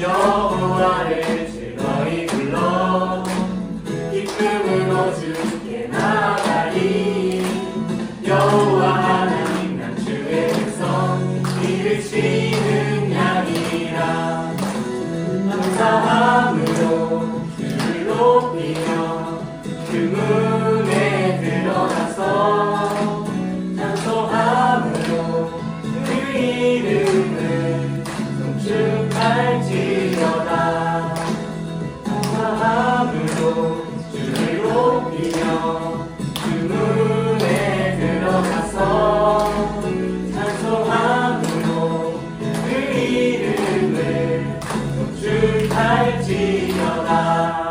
여호와를 즐거이 불러. 기쁨으로 주께 나가리. 여호와 주의 백성 이를 치는 양이라. 감사함으로 주를 높이며 그 在地よだ